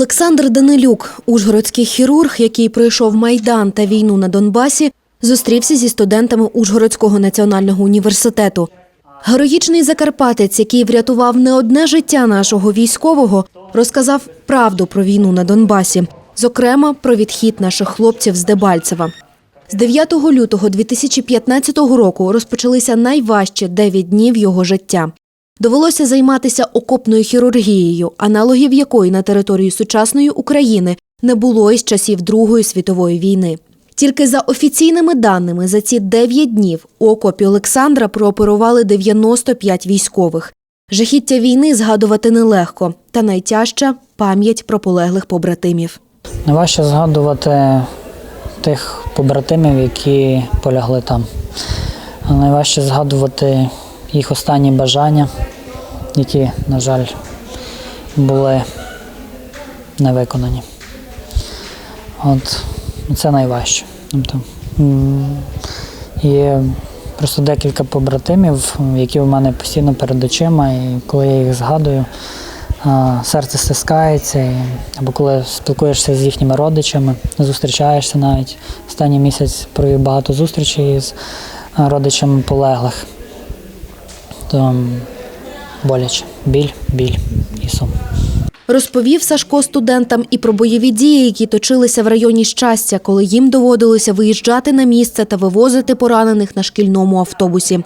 Олександр Данилюк, ужгородський хірург, який пройшов майдан та війну на Донбасі, зустрівся зі студентами Ужгородського національного університету. Героїчний закарпатець, який врятував не одне життя нашого військового, розказав правду про війну на Донбасі, зокрема про відхід наших хлопців з Дебальцева. З 9 лютого 2015 року розпочалися найважчі 9 днів його життя. Довелося займатися окопною хірургією, аналогів якої на території сучасної України не було із часів Другої світової війни. Тільки за офіційними даними, за ці 9 днів у окопі Олександра прооперували 95 військових. Жахіття війни згадувати нелегко, та найтяжча пам'ять про полеглих побратимів. Найважче згадувати тих побратимів, які полягли там. Найважче згадувати їх останні бажання, які, на жаль, були не виконані. От це найважче. Тобто, є просто декілька побратимів, які в мене постійно перед очима, і коли я їх згадую, серце стискається, і, або коли спілкуєшся з їхніми родичами, зустрічаєшся навіть. Останній місяць провів багато зустрічей з родичами полеглих. То боляче. Біль, біль і сум. Розповів Сашко студентам і про бойові дії, які точилися в районі щастя, коли їм доводилося виїжджати на місце та вивозити поранених на шкільному автобусі.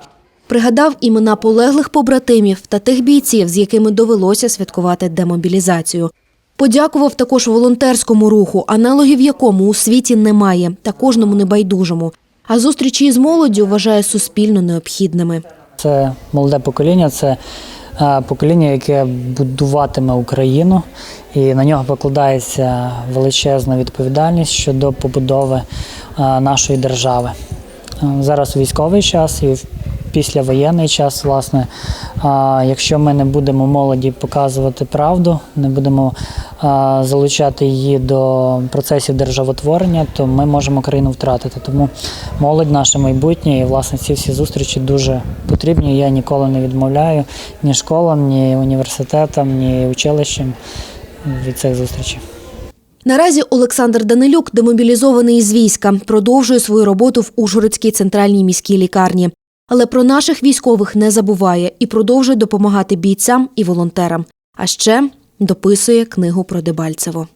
Пригадав імена полеглих побратимів та тих бійців, з якими довелося святкувати демобілізацію. Подякував також волонтерському руху, аналогів якому у світі немає, та кожному небайдужому. А зустрічі з молоддю вважає суспільно необхідними. Це молоде покоління, це е, покоління, яке будуватиме Україну, і на нього покладається величезна відповідальність щодо побудови е, нашої держави. Е, Зараз військовий час і післявоєнний час, власне, якщо ми не будемо молоді показувати правду, не будемо залучати її до процесів державотворення, то ми можемо країну втратити. Тому молодь наше майбутнє і власне ці всі зустрічі дуже потрібні. Я ніколи не відмовляю ні школам, ні університетам, ні училищам від цих зустрічей. Наразі Олександр Данилюк, демобілізований із війська, продовжує свою роботу в Ужгородській центральній міській лікарні. Але про наших військових не забуває і продовжує допомагати бійцям і волонтерам. А ще дописує книгу про Дебальцево.